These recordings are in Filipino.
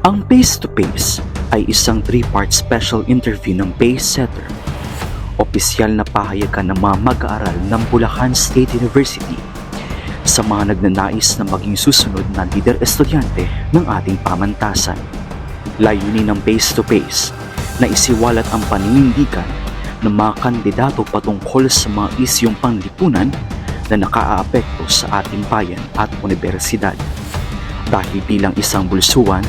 Ang face-to-face ay isang three-part special interview ng Pace Setter. Opisyal na pahayagan ng mga mag-aaral ng Bulacan State University sa mga nagnanais na maging susunod na leader estudyante ng ating pamantasan. Layunin ng face-to-face na isiwalat ang paninindigan ng mga kandidato patungkol sa mga isyong panlipunan na nakaaapekto sa ating bayan at universidad. Dahil bilang isang bulsuan,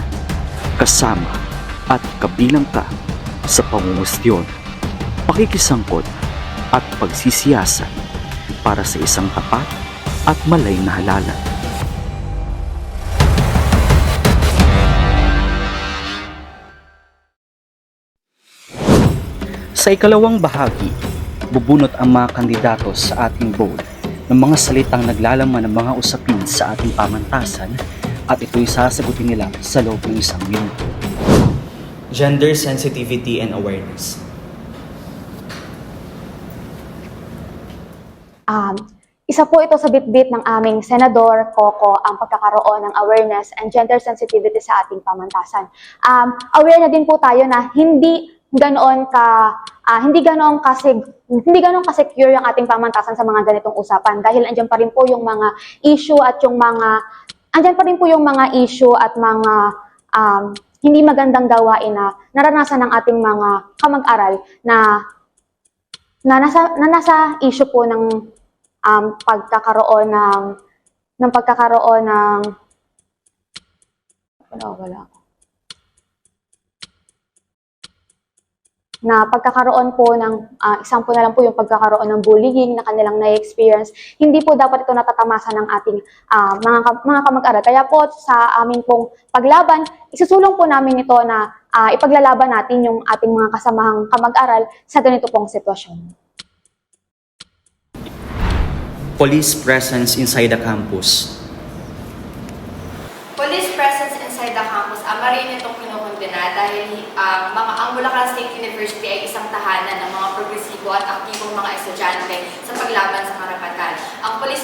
kasama at kabilang ka sa pangungustyon, pakikisangkot at pagsisiyasat para sa isang tapat at malay na halalan. Sa ikalawang bahagi, bubunot ang mga kandidato sa ating board ng mga salitang naglalaman ng mga usapin sa ating pamantasan at ito'y sasagutin nila sa loob ng isang minuto. Gender sensitivity and awareness. Um, isa po ito sa bitbit ng aming Senador Coco ang pagkakaroon ng awareness and gender sensitivity sa ating pamantasan. Um, aware na din po tayo na hindi ganoon ka ah, hindi ganoon kasi hindi ganoon ka secure yung ating pamantasan sa mga ganitong usapan dahil andiyan pa rin po yung mga issue at yung mga andiyan pa rin po yung mga issue at mga um, hindi magandang gawain na naranasan ng ating mga kamag-aral na na nasa, na nasa issue po ng um, pagkakaroon ng ng pagkakaroon ng wala wala ako. Na pagkakaroon po ng uh, po na lang po yung pagkakaroon ng bullying na kanilang na-experience hindi po dapat ito natatamasa ng ating ah, mga mga kamag-aral kaya po sa aming pong paglaban isusulong po namin ito na ah, ipaglalaban natin yung ating mga kasamahang kamag-aral sa ganito pong sitwasyon Police presence inside the campus. Police presence inside the campus, ama rin itong kinukundina dahil ang mga ang Bulacan State University ay isang tahanan ng mga progresibo at aktibong mga estudyante sa paglaban sa karapatan. Ang police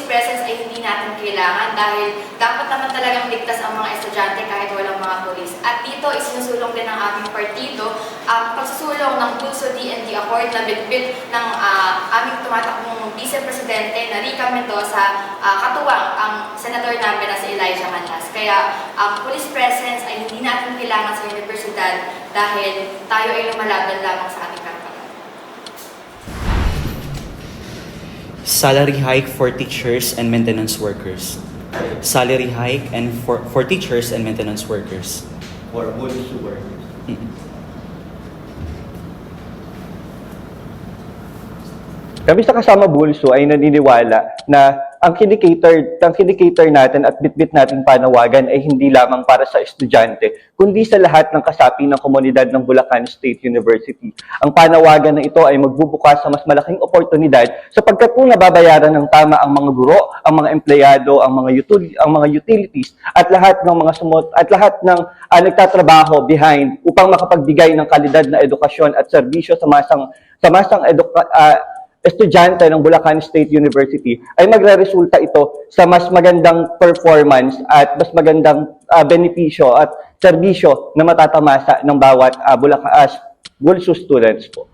natin kailangan dahil dapat naman talagang ligtas ang mga estudyante kahit walang mga polis. At dito isinusulong din ng aming partido ang pagsusulong ng Bulso D&D Accord na bitbit ng ah, aming tumatakbong Vice Presidente na Rica Mendoza ah, katuwang ang senador namin na si Elijah Manas. Kaya ang police presence ay hindi natin kailangan sa universidad dahil tayo ay lumalaban lamang sa ating Salary hike for teachers and maintenance workers. Salary hike and for, for teachers and maintenance workers. or bullish workers. Kami sa kasama Bulso ay naniniwala na ang kinikater, ang kinikater natin at bitbit nating panawagan ay hindi lamang para sa estudyante, kundi sa lahat ng kasapi ng komunidad ng Bulacan State University. Ang panawagan na ito ay magbubukas sa mas malaking oportunidad sapagkat kung nababayaran ng tama ang mga guro, ang mga empleyado, ang mga util- ang mga utilities at lahat ng mga sumot at lahat ng ah, nagtatrabaho behind upang makapagbigay ng kalidad na edukasyon at serbisyo sa masang sa masang eduka- ah, estudyante ng Bulacan State University ay magre-resulta ito sa mas magandang performance at mas magandang ah, benepisyo at serbisyo na matatamasa ng bawat uh, Bulacan as Bulso students po.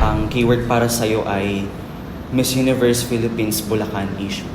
Ang keyword para sa'yo ay Miss Universe Philippines Bulacan issue.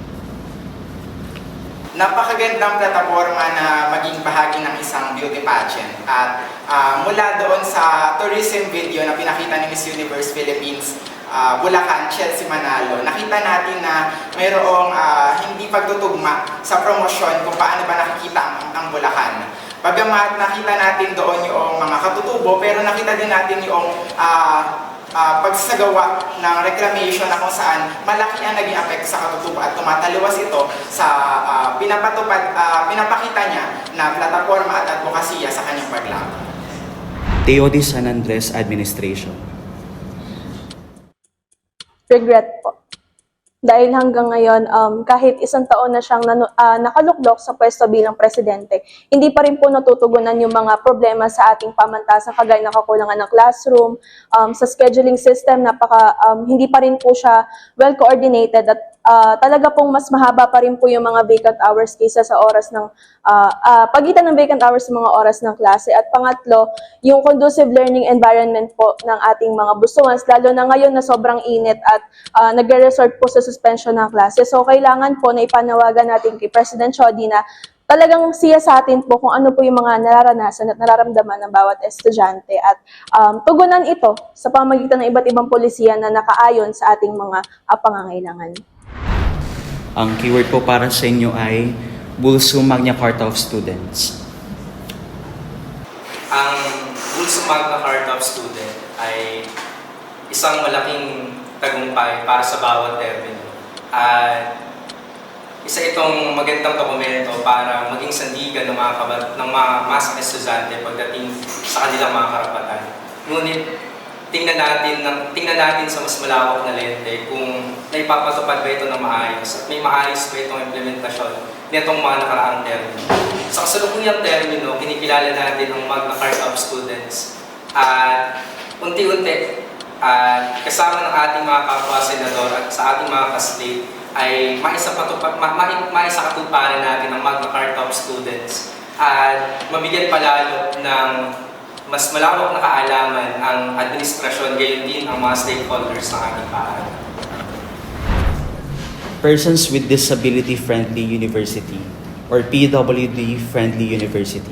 napakagandang plataforma na maging bahagi ng isang beauty pageant. At ah, mula doon sa tourism video na pinakita ni Miss Universe Philippines, ah, Bulacan, Chelsea Manalo, nakita natin na mayroong ah, hindi pagtutugma sa promosyon kung paano ba nakikita ang, ang Bulacan. Bagamat nakita natin doon yung mga katutubo, pero nakita din natin yung ah, ah, pagsasagawa ng reclamation na kung saan malaki ang naging apekto sa katutubo at tumataliwas ito sa ah, pinapatupad, ah, pinapakita niya na plataforma at advokasya sa kanyang paglaban. Teo de San Andres Administration. Regret po. Dahil hanggang ngayon, um, kahit isang taon na siyang nanu- ah, nakaluklok sa pwesto bilang presidente, hindi pa rin po natutugunan yung mga problema sa ating pamantasan, kagaya ng kakulangan ng classroom, um, sa scheduling system, napaka, um, hindi pa rin po siya well-coordinated at ah, talaga pong mas mahaba pa rin po yung mga vacant hours kaysa sa oras ng ah, ah, pagitan ng vacant hours sa mga oras ng klase. At pangatlo, yung conducive learning environment po ng ating mga busuans, lalo na ngayon na sobrang init at ah, nagre-resort po sa suspension ng klase. So kailangan po na ipanawagan natin kay President Chody na talagang siya sa atin po kung ano po yung mga nararanasan at nararamdaman ng bawat estudyante at um, tugunan ito sa pamagitan ng iba't ibang polisiya na nakaayon sa ating mga ah, pangangailangan. Ang keyword po para sa inyo ay Bulso Magna Carta of Students. Ang Bulls Magna Carta of Student ay isang malaking tagumpay para sa bawat termino. At isa itong magandang dokumento para maging sandigan ng mga, kabat, ng mga mas estudyante pagdating sa kanilang mga karapatan. Ngunit tingnan natin, ng, tingnan natin sa mas malawak na lente naipapatupad ba ito ng maayos at may maayos ba itong implementasyon nitong mga nakaraang termino. Sa kasalukuyang termino, kinikilala natin ang Magna Carta of Students at unti-unti at kasama ng ating mga kapwa senador at sa ating mga ka-state ay maisa, patupad, ma, ma, maisa katuparan natin ang Magna Carta of Students at mabigyan palalo ng mas malawak na kaalaman ang administrasyon gayon din ang mga stakeholders ng ating paaralan. Persons with Disability Friendly University or PWD Friendly University.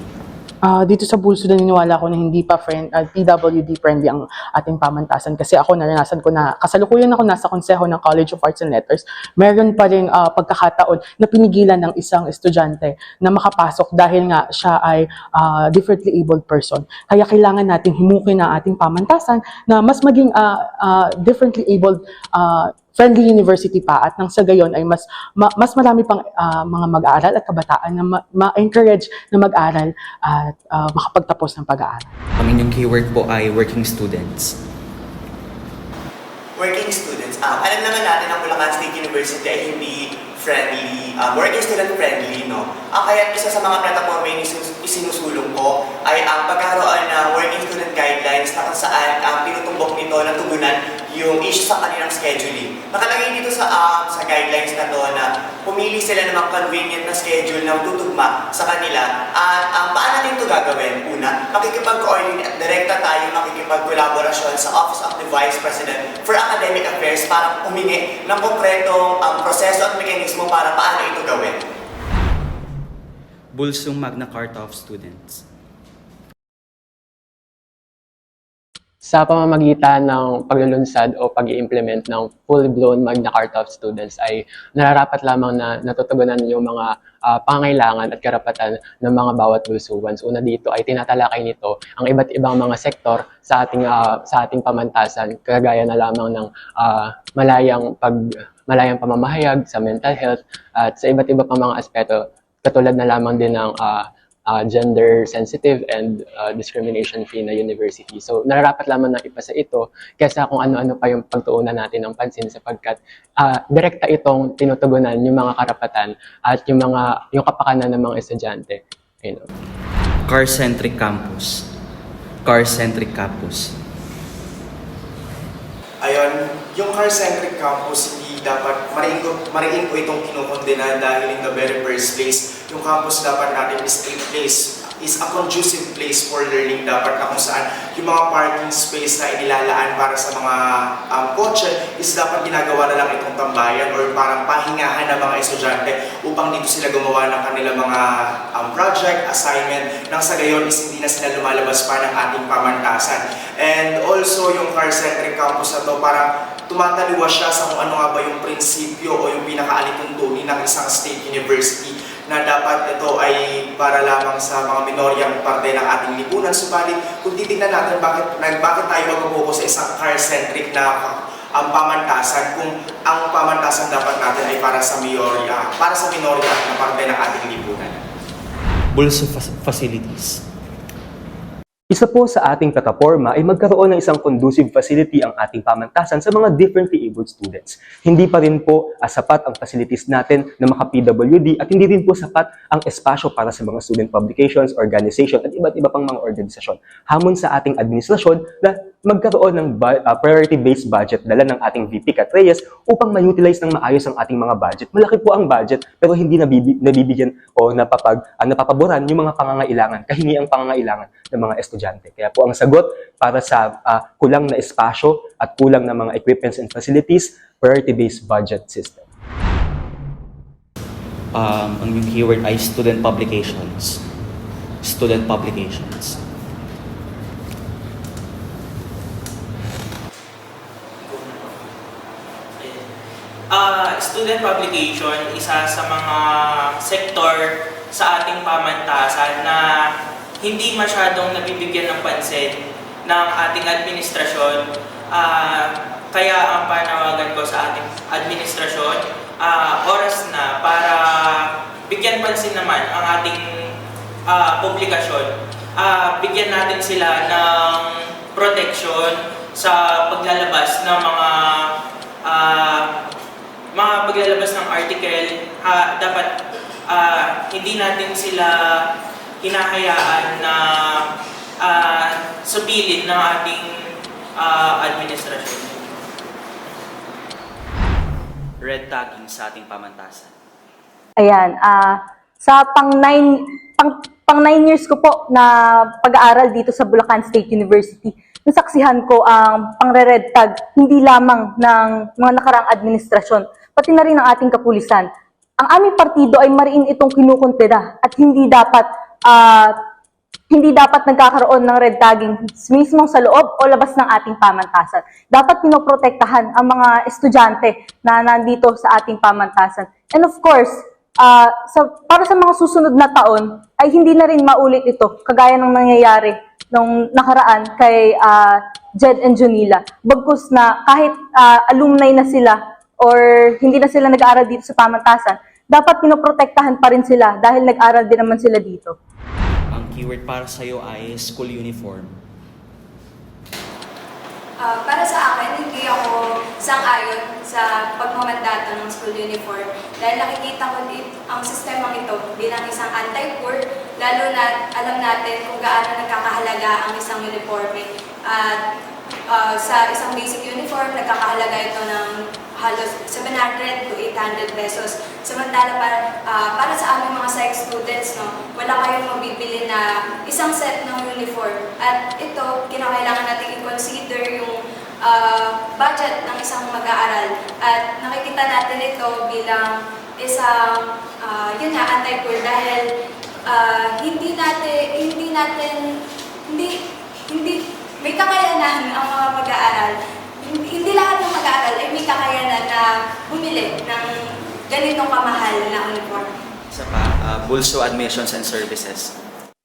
Ah, dito sa Bulso naniniwala ako na hindi pa friend, ah, PWD friendly ang ating pamantasan kasi ako naranasan ko na kasalukuyan ako nasa konseho ng College of Arts and Letters. Meron pa rin ah, pagkakataon na pinigilan ng isang estudyante na makapasok dahil nga siya ay ah, differently abled person. Kaya kailangan natin himukin ang ating pamantasan na mas maging ah, ah, differently abled ah, friendly university pa at nang sa gayon ay mas ma- mas marami pang ah, mga mag-aaral at kabataan na ma- ma-encourage na mag-aral at ah, makapagtapos ng pag-aaral. Ang inyong keyword po ay working students. working students, um, alam naman natin ang Bulacan State University ay hindi friendly, um, working student friendly, no? Ah, kaya isa sa mga yung isinus- isinusulong ko ay ang pagkaroon ng working student guidelines na kung saan ang pinutumbok nito na tugunan yung issue sa kanilang scheduling. Nakalagay dito sa um, sa guidelines na to na pumili sila ng mga convenient na schedule na tutugma sa kanila at um, paano natin ito gagawin? Una, makikipag-coordinate at direkta tayo makikipag-collaborasyon sa Office of the Vice President for Academic Affairs para humingi ng konkretong um, proseso at mekanismo para paano ito gawin. Bulsong Magna Carta of Students. Sa pamamagitan ng paglulunsad o pag implement ng full-blown Magna Carta of Students ay nararapat lamang na natutugunan yung mga ah, pangangailangan at karapatan ng mga bawat bulsuwans. Una dito ay tinatalakay nito ang iba't ibang mga sektor sa ating ah, sa ating pamantasan kagaya na lamang ng ah, malayang pag malayang pamamahayag sa mental health at sa iba't iba pang mga aspeto katulad na lamang din ng ah, uh, gender sensitive and uh, discrimination free na university. So nararapat lamang na ipasa ito kaysa kung ano-ano pa yung pagtuunan natin ng pansin sapagkat uh, direkta itong tinutugunan yung mga karapatan at yung mga yung kapakanan ng mga estudyante. Ayun. Car-centric campus. Car-centric campus. Ayun, yung car-centric campus, dapat, mariin ko, mariin ko itong kinukondena dahil in the very first place, yung campus dapat natin is a place, is a conducive place for learning dapat na kung saan yung mga parking space na inilalaan para sa mga um, kotse is dapat ginagawa na lang itong tambayan or parang pahingahan ng mga estudyante upang dito sila gumawa ng kanilang mga um, project, assignment, nang sa gayon is hindi na sila lumalabas pa ng ating pamantasan. And also yung car-centric campus na to parang tumataliwa siya sa kung ano nga ba yung prinsipyo o yung pinakaalituntunin ng isang state university na dapat ito ay para lamang sa mga minoryang parte ng ating lipunan. Subalit, kung titignan natin bakit, bakit tayo mag-focus sa isang car-centric na ang pamantasan kung ang pamantasan dapat natin ay para sa minorya, para sa minorya na parte ng ating lipunan. Fac- facilities. Isa po sa ating plataforma ay magkaroon ng isang conducive facility ang ating pamantasan sa mga differently abled students. Hindi pa rin po sapat ang facilities natin na maka-PWD at hindi rin po sapat ang espasyo para sa mga student publications, organization at iba't iba pang mga organisasyon. Hamon sa ating administrasyon na magkaroon ng ah, priority-based budget dala ng ating VP Kat Reyes upang ma-utilize ng maayos ang ating mga budget. Malaki po ang budget pero hindi nabibi- nabibigyan o napapag, ah, napapaboran yung mga pangangailangan, kahingi ang pangangailangan ng mga estudyante. Kaya po ang sagot para sa ah, kulang na espasyo at kulang na mga equipments and facilities, priority-based budget system. Um, ang keyword ay student publications. Student publications. Student publication, isa sa mga sektor sa ating pamantasan na hindi masyadong nabibigyan ng pansin ng ating administrasyon. Ah, kaya ang panawagan ko sa ating administrasyon, ah, oras na para bigyan pansin naman ang ating ah, publikasyon. Ah, bigyan natin sila ng protection sa paglalabas ng mga ah, mga paglalabas ng article, ah, dapat ah, hindi natin sila hinahayaan na ah, supilin ng ating ah, administrasyon. Red tagging sa ating pamantasan. Ayan, ah sa pang nine, pang, pang nine years ko po na pag-aaral dito sa Bulacan State University, nasaksihan ko ang pangre-red tag hindi lamang ng mga nakarang administrasyon, pati na rin ng ating kapulisan. Ang aming partido ay mariin itong kinukontra at hindi dapat ah, hindi dapat nagkakaroon ng red tagging mismo sa loob o labas ng ating pamantasan. Dapat pinoprotektahan ang mga estudyante na nandito sa ating pamantasan. And of course, ah, sa, para sa mga susunod na taon, ay hindi na rin maulit ito, kagaya ng nangyayari nung nakaraan kay ah, Jed and Junila. Bagkus na kahit ah, alumni na sila or hindi na sila nag-aaral dito sa pamantasan, dapat pinoprotektahan pa rin sila dahil nag-aral din naman sila dito. Ang keyword para sa iyo ay school uniform. Ah, para sa akin, hindi ako sang-ayon sa pagmamandato ng school uniform dahil nakikita ko din ang sistemang ito bilang isang anti-poor, lalo na alam natin kung gaano nagkakahalaga ang isang uniforme. At ah, sa isang basic uniform, nagkakahalaga ito ng halos 700 to 800 pesos. Samantala para, ah, para sa aming mga psych students, no, wala kayong mabibili na isang set ng uniform. At ito, kinakailangan natin i-consider yung ah, budget ng isang mag-aaral. At nakikita natin ito bilang isang, ah, yun na, anti-poor dahil ah, hindi natin, hindi natin, hindi, may kakayanan ang mga mag-aaral hindi, hindi lahat ng mag-aaral ay may kakayanan na bumili ng ganitong kamahal na uniform. Isa pa, ah, Bulso Admissions and Services.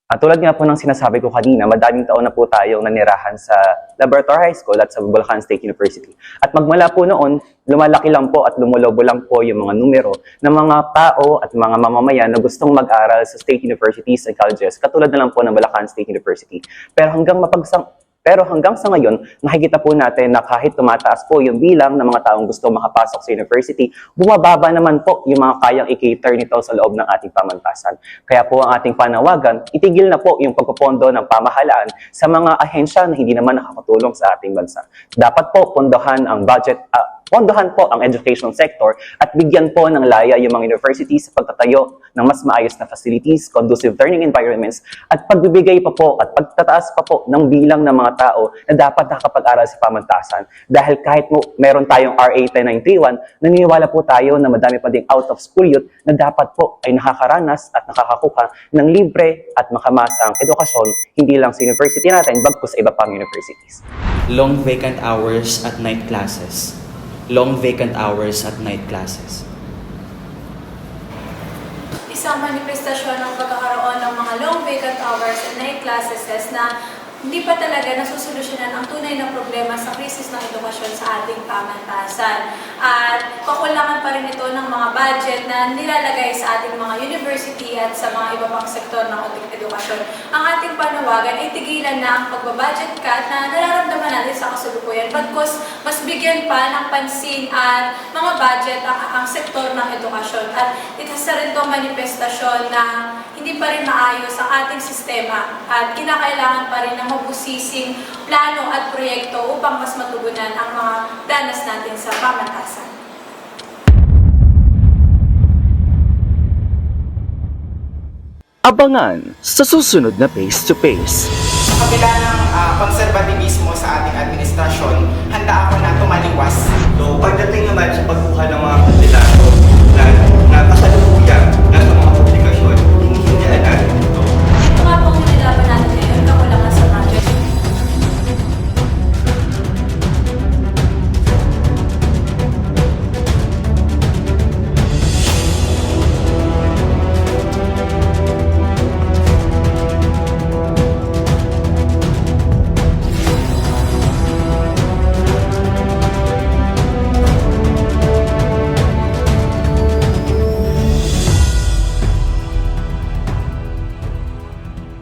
At tulad nga po ng sinasabi ko kanina, madaming taon na po tayong nanirahan sa Laboratory High School at sa Bulacan State University. At magmula po noon, lumalaki lang po at lumulobo lang po yung mga numero ng mga tao at mga mamamayan na gustong mag-aral sa state universities and colleges, katulad na lang po ng Bulacan State University. Pero hanggang mapagsang pero hanggang sa ngayon, nakikita po natin na kahit tumataas po yung bilang ng mga taong gusto makapasok sa university, bumababa naman po yung mga kayang i-cater nito sa loob ng ating pamantasan. Kaya po ang ating panawagan, itigil na po yung pagpopondo ng pamahalaan sa mga ahensya na hindi naman nakakatulong sa ating bansa. Dapat po pondohan ang budget, ah, pondohan po ang education sector at bigyan po ng laya yung mga universities sa pagtatayo ng mas maayos na facilities, conducive learning environments, at pagbibigay pa po at pagtataas pa po ng bilang ng mga tao na dapat nakapag-aral sa pamantasan. Dahil kahit mo, meron tayong RA 10931, naniniwala po tayo na madami pa ding out-of-school youth na dapat po ay nakakaranas at nakakakuha ng libre at makamasang edukasyon, hindi lang sa university natin, bagkus sa iba pang universities. Long vacant hours at night classes. Long vacant hours at night classes. isang manifestasyon ng pagkakaroon ng mga long vacant hours and night classes na hindi pa talaga nasusolusyonan ang tunay na problema sa krisis ng edukasyon sa ating pamantasan. At kakulangan pa rin ito ng mga budget na nilalagay sa ating mga university at sa mga iba pang sektor ng ating edukasyon. Ang ating panawagan ay tigilan na ang pagbabudget cut na nararamdaman natin sa kasalukuyan. Bagkus mas bigyan pa ng pansin at mga budget ang, ang sektor ng edukasyon. At ito sa rin itong manifestasyon na hindi pa rin maayos ang ating sistema at kinakailangan pa rin ng mabusising plano at proyekto upang mas matugunan ang mga danas natin sa pamantasan. Abangan sa susunod na Face to Face. Sa kabila ng ah, konserbativismo sa ating administrasyon, handa ako na tumaliwas So, pagdating naman sa pagkuha ng mga